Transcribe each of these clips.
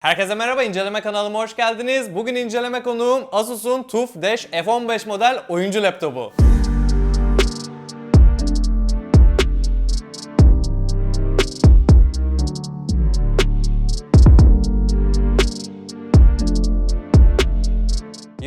Herkese merhaba, inceleme kanalıma hoş geldiniz. Bugün inceleme konuğum Asus'un TUF Dash F15 model oyuncu laptopu.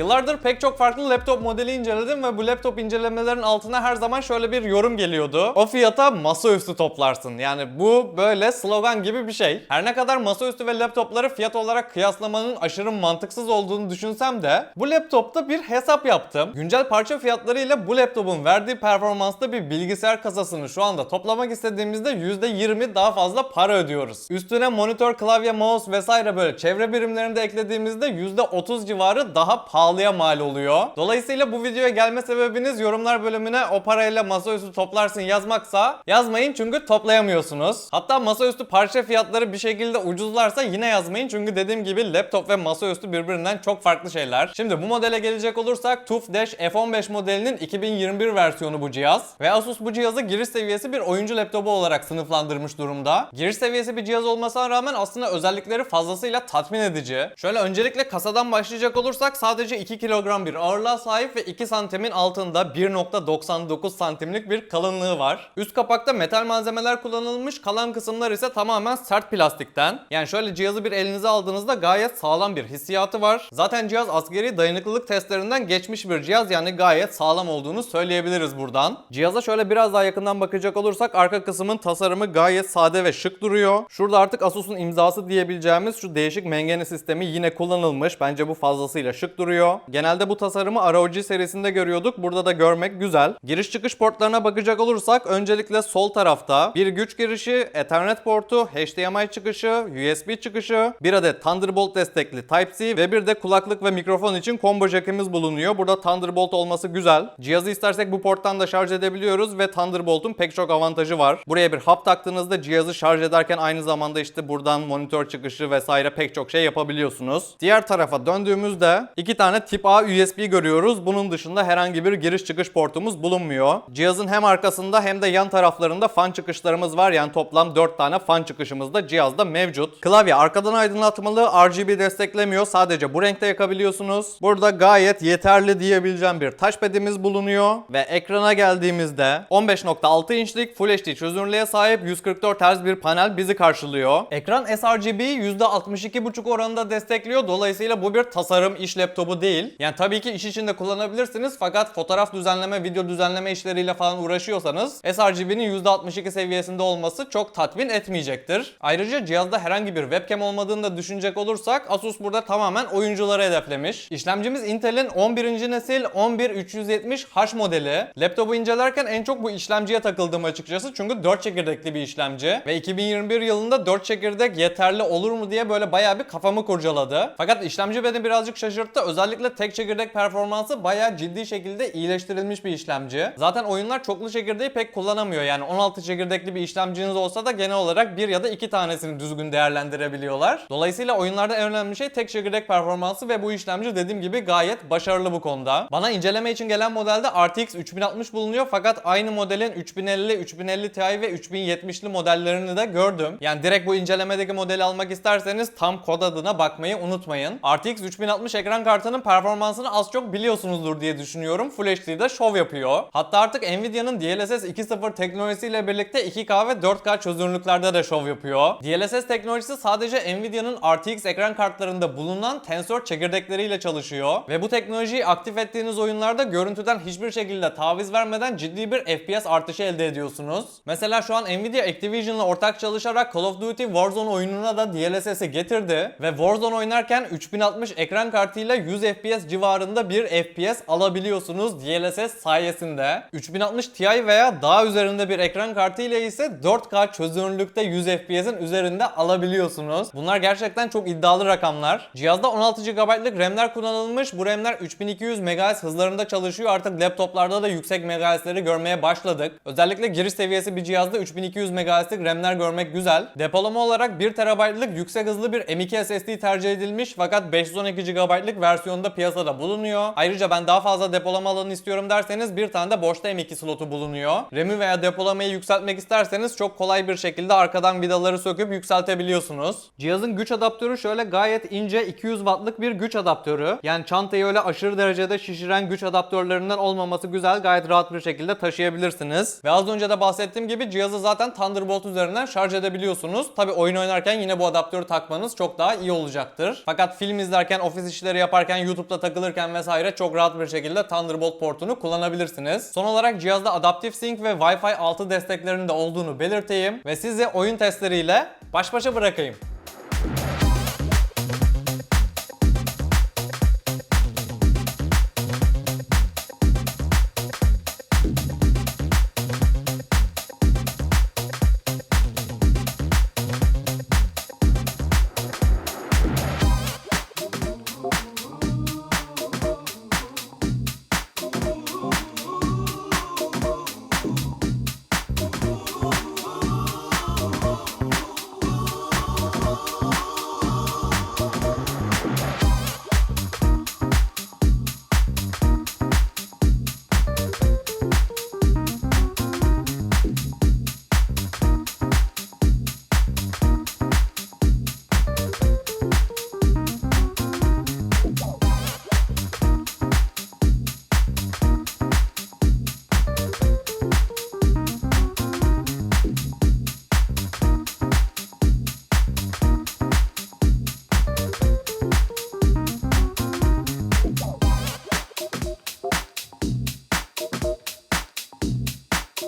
Yıllardır pek çok farklı laptop modeli inceledim ve bu laptop incelemelerin altına her zaman şöyle bir yorum geliyordu. O fiyata masaüstü toplarsın. Yani bu böyle slogan gibi bir şey. Her ne kadar masaüstü ve laptopları fiyat olarak kıyaslamanın aşırı mantıksız olduğunu düşünsem de bu laptopta bir hesap yaptım. Güncel parça fiyatları ile bu laptopun verdiği performansta bir bilgisayar kasasını şu anda toplamak istediğimizde %20 daha fazla para ödüyoruz. Üstüne monitör, klavye, mouse vesaire böyle çevre birimlerini de eklediğimizde %30 civarı daha pahalıya mal oluyor. Dolayısıyla bu videoya gelme sebebiniz yorumlar bölümüne o parayla masaüstü toplarsın yazmaksa yazmayın çünkü toplayamıyorsunuz. Hatta masaüstü parça fiyatları bir şekilde ucuzlarsa yine yazmayın çünkü dediğim gibi laptop ve masaüstü birbirinden çok farklı şeyler. Şimdi bu modele gelecek olursak TUF Dash F15 modelinin 2021 versiyonu bu cihaz ve Asus bu cihazı giriş seviyesi bir oyuncu laptopu olarak sınıflandırmış durumda. Giriş seviyesi bir cihaz olmasına rağmen aslında özellikleri fazlasıyla tatmin edici. Şöyle öncelikle kasadan başlayacak olursak sadece 2 kilogram bir ağırlığa sahip ve 2 santimin altında 1.99 santimlik bir kalınlığı var. Üst kapakta metal malzemeler kullanılmış, kalan kısımlar ise tamamen sert plastikten. Yani şöyle cihazı bir elinize aldığınızda gayet sağlam bir hissiyatı var. Zaten cihaz askeri dayanıklılık testlerinden geçmiş bir cihaz yani gayet sağlam olduğunu söyleyebiliriz buradan. Cihaza şöyle biraz daha yakından bakacak olursak arka kısmın tasarımı gayet sade ve şık duruyor. Şurada artık Asus'un imzası diyebileceğimiz şu değişik mengene sistemi yine kullanılmış. Bence bu fazlasıyla şık duruyor. Genelde bu tasarımı ROG serisinde görüyorduk. Burada da görmek güzel. Giriş çıkış portlarına bakacak olursak öncelikle sol tarafta bir güç girişi, Ethernet portu, HDMI çıkışı, USB çıkışı, bir adet Thunderbolt destekli Type-C ve bir de kulaklık ve mikrofon için combo jackimiz bulunuyor. Burada Thunderbolt olması güzel. Cihazı istersek bu porttan da şarj edebiliyoruz ve Thunderbolt'un pek çok avantajı var. Buraya bir hap taktığınızda cihazı şarj ederken aynı zamanda işte buradan monitör çıkışı vesaire pek çok şey yapabiliyorsunuz. Diğer tarafa döndüğümüzde iki tane tip A USB görüyoruz. Bunun dışında herhangi bir giriş çıkış portumuz bulunmuyor. Cihazın hem arkasında hem de yan taraflarında fan çıkışlarımız var. Yani toplam 4 tane fan çıkışımız da cihazda mevcut. Klavye arkadan aydınlatmalı RGB desteklemiyor. Sadece bu renkte yakabiliyorsunuz. Burada gayet yeterli diyebileceğim bir touchpad'imiz bulunuyor. Ve ekrana geldiğimizde 15.6 inçlik Full HD çözünürlüğe sahip 144 Hz bir panel bizi karşılıyor. Ekran sRGB %62.5 oranında destekliyor. Dolayısıyla bu bir tasarım iş laptopu değil. Yani tabii ki iş içinde kullanabilirsiniz fakat fotoğraf düzenleme, video düzenleme işleriyle falan uğraşıyorsanız sRGB'nin %62 seviyesinde olması çok tatmin etmeyecektir. Ayrıca cihazda herhangi bir webcam olmadığını da düşünecek olursak Asus burada tamamen oyuncuları hedeflemiş. İşlemcimiz Intel'in 11. nesil 11370H modeli. Laptopu incelerken en çok bu işlemciye takıldım açıkçası çünkü 4 çekirdekli bir işlemci ve 2021 yılında 4 çekirdek yeterli olur mu diye böyle bayağı bir kafamı kurcaladı. Fakat işlemci beni birazcık şaşırttı. Özellikle tek çekirdek performansı bayağı ciddi şekilde iyileştirilmiş bir işlemci. Zaten oyunlar çoklu çekirdeği pek kullanamıyor. Yani 16 çekirdekli bir işlemciniz olsa da genel olarak bir ya da iki tanesini düzgün değerlendirebiliyorlar. Dolayısıyla oyunlarda en önemli şey tek çekirdek performansı ve bu işlemci dediğim gibi gayet başarılı bu konuda. Bana inceleme için gelen modelde RTX 3060 bulunuyor fakat aynı modelin 3050, 3050 Ti ve 3070'li modellerini de gördüm. Yani direkt bu incelemedeki modeli almak isterseniz tam kod adına bakmayı unutmayın. RTX 3060 ekran kartının performansını az çok biliyorsunuzdur diye düşünüyorum. Full HD'de şov yapıyor. Hatta artık Nvidia'nın DLSS 2.0 teknolojisiyle birlikte 2K ve 4K çözünürlüklerde de şov yapıyor. DLSS teknolojisi sadece Nvidia'nın RTX ekran kartlarında bulunan tensör çekirdekleriyle çalışıyor ve bu teknolojiyi aktif ettiğiniz oyunlarda görüntüden hiçbir şekilde taviz vermeden ciddi bir FPS artışı elde ediyorsunuz. Mesela şu an Nvidia Activision'la ortak çalışarak Call of Duty Warzone oyununa da DLSS'i getirdi ve Warzone oynarken 3060 ekran kartıyla 100 FPS civarında bir FPS alabiliyorsunuz DLSS sayesinde. 3060 Ti veya daha üzerinde bir ekran kartı ile ise 4K çözünürlükte 100 FPS'in üzerinde alabiliyorsunuz. Bunlar gerçekten çok iddialı rakamlar. Cihazda 16 GB'lık RAM'ler kullanılmış. Bu RAM'ler 3200 MHz hızlarında çalışıyor. Artık laptoplarda da yüksek MHz'leri görmeye başladık. Özellikle giriş seviyesi bir cihazda 3200 MHz'lik RAM'ler görmek güzel. Depolama olarak 1 TB'lık yüksek hızlı bir M.2 SSD tercih edilmiş fakat 512 GB'lık versiyonu aralığında piyasada bulunuyor. Ayrıca ben daha fazla depolama alanı istiyorum derseniz bir tane de boşta M2 slotu bulunuyor. RAM'i veya depolamayı yükseltmek isterseniz çok kolay bir şekilde arkadan vidaları söküp yükseltebiliyorsunuz. Cihazın güç adaptörü şöyle gayet ince 200 wattlık bir güç adaptörü. Yani çantayı öyle aşırı derecede şişiren güç adaptörlerinden olmaması güzel. Gayet rahat bir şekilde taşıyabilirsiniz. Ve az önce de bahsettiğim gibi cihazı zaten Thunderbolt üzerinden şarj edebiliyorsunuz. Tabi oyun oynarken yine bu adaptörü takmanız çok daha iyi olacaktır. Fakat film izlerken, ofis işleri yaparken, YouTube'da takılırken vesaire çok rahat bir şekilde Thunderbolt portunu kullanabilirsiniz. Son olarak cihazda Adaptive Sync ve Wi-Fi 6 desteklerinin de olduğunu belirteyim ve sizi oyun testleriyle baş başa bırakayım.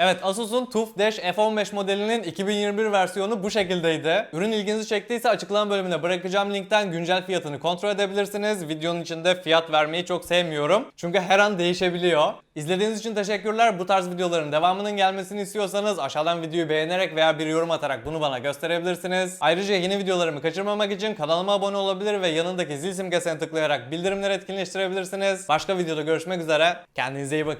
Evet Asus'un TUF Dash F15 modelinin 2021 versiyonu bu şekildeydi. Ürün ilginizi çektiyse açıklama bölümüne bırakacağım linkten güncel fiyatını kontrol edebilirsiniz. Videonun içinde fiyat vermeyi çok sevmiyorum. Çünkü her an değişebiliyor. İzlediğiniz için teşekkürler. Bu tarz videoların devamının gelmesini istiyorsanız aşağıdan videoyu beğenerek veya bir yorum atarak bunu bana gösterebilirsiniz. Ayrıca yeni videolarımı kaçırmamak için kanalıma abone olabilir ve yanındaki zil simgesine tıklayarak bildirimleri etkinleştirebilirsiniz. Başka videoda görüşmek üzere. Kendinize iyi bakın.